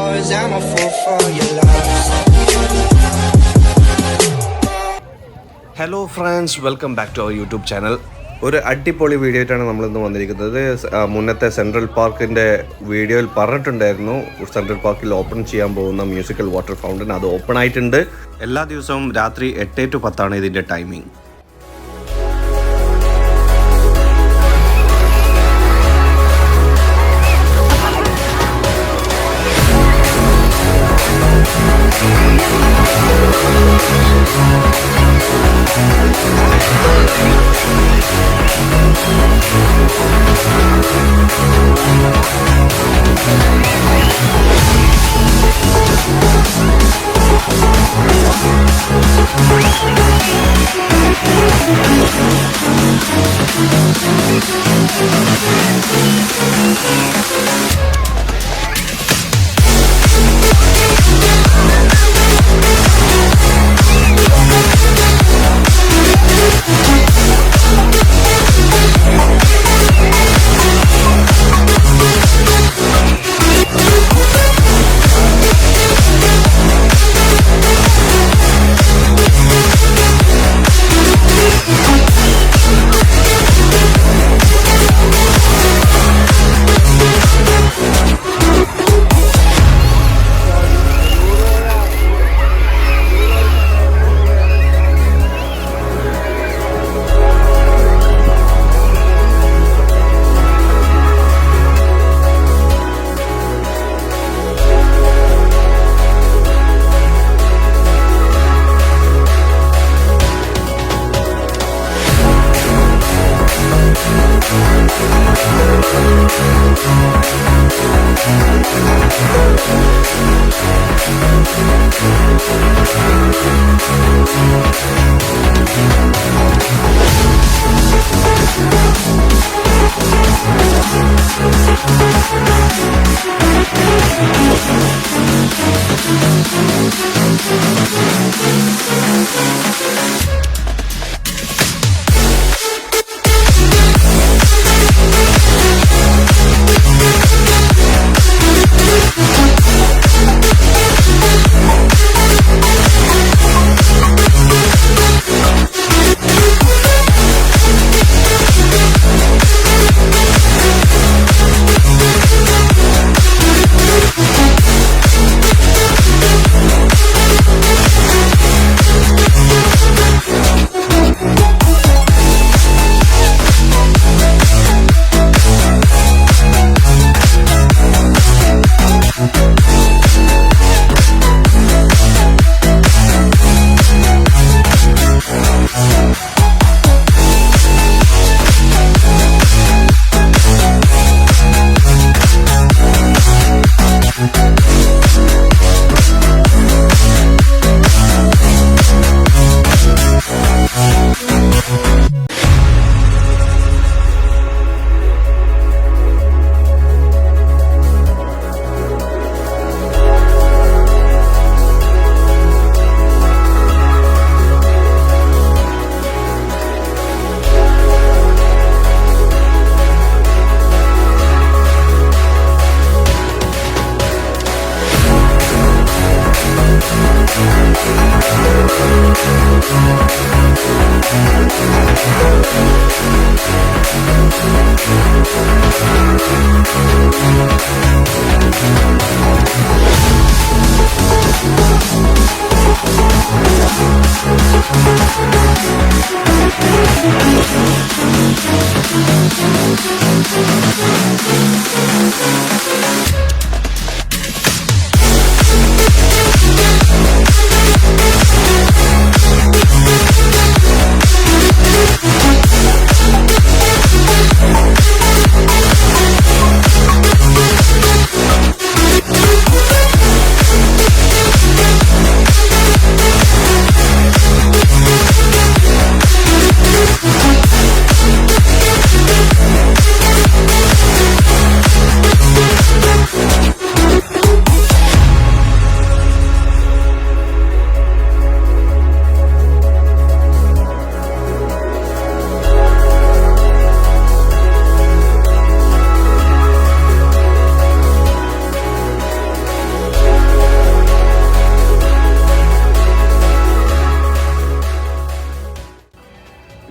yours, I'm a fool for your love. Hello friends welcome back to our YouTube channel ഒരു അടിപൊളി video ആയിട്ടാണ് നമ്മളിന്ന് വന്നിരിക്കുന്നത്. മുന്നത്തെ സെൻട്രൽ പാർക്കിന്റെ വീഡിയോയിൽ പറഞ്ഞിട്ടുണ്ടായിരുന്നു. സെൻട്രൽ പാർക്കിൽ ഓപ്പൺ ചെയ്യാൻ പോകുന്ന മ്യൂസിക്കൽ വാട്ടർ ഫൗണ്ടൻ അത് ഓപ്പൺ ആയിട്ടുണ്ട്. എല്ലാ ദിവസവും രാത്രി എട്ട് ടു പത്താണ് ഇതിന്റെ ടൈമിംഗ് Música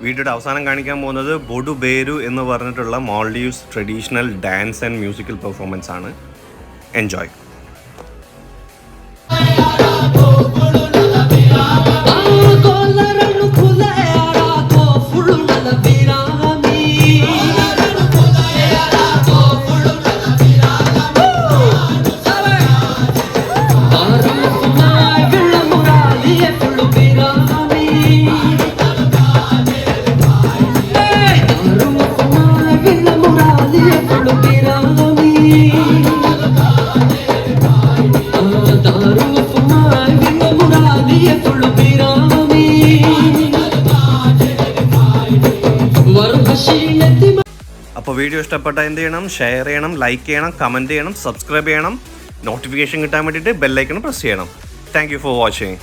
വീഡിയോയുടെ അവസാനം കാണിക്കാൻ പോകുന്നത് ബൊഡു ബേരു എന്ന് പറഞ്ഞിട്ടുള്ള Maldives traditional dance and musical performance ആണ്. എൻജോയ് അപ്പോൾ വീഡിയോ ഇഷ്ടപ്പെട്ട എന്ത് ചെയ്യണം? ഷെയർ ചെയ്യണം ലൈക്ക് ചെയ്യണം കമന്റ് ചെയ്യണം സബ്സ്ക്രൈബ് ചെയ്യണം. നോട്ടിഫിക്കേഷൻ കിട്ടാൻ വേണ്ടിയിട്ട് ബെല്ലൈക്കണം പ്രസ് ചെയ്യണം. Thank for watching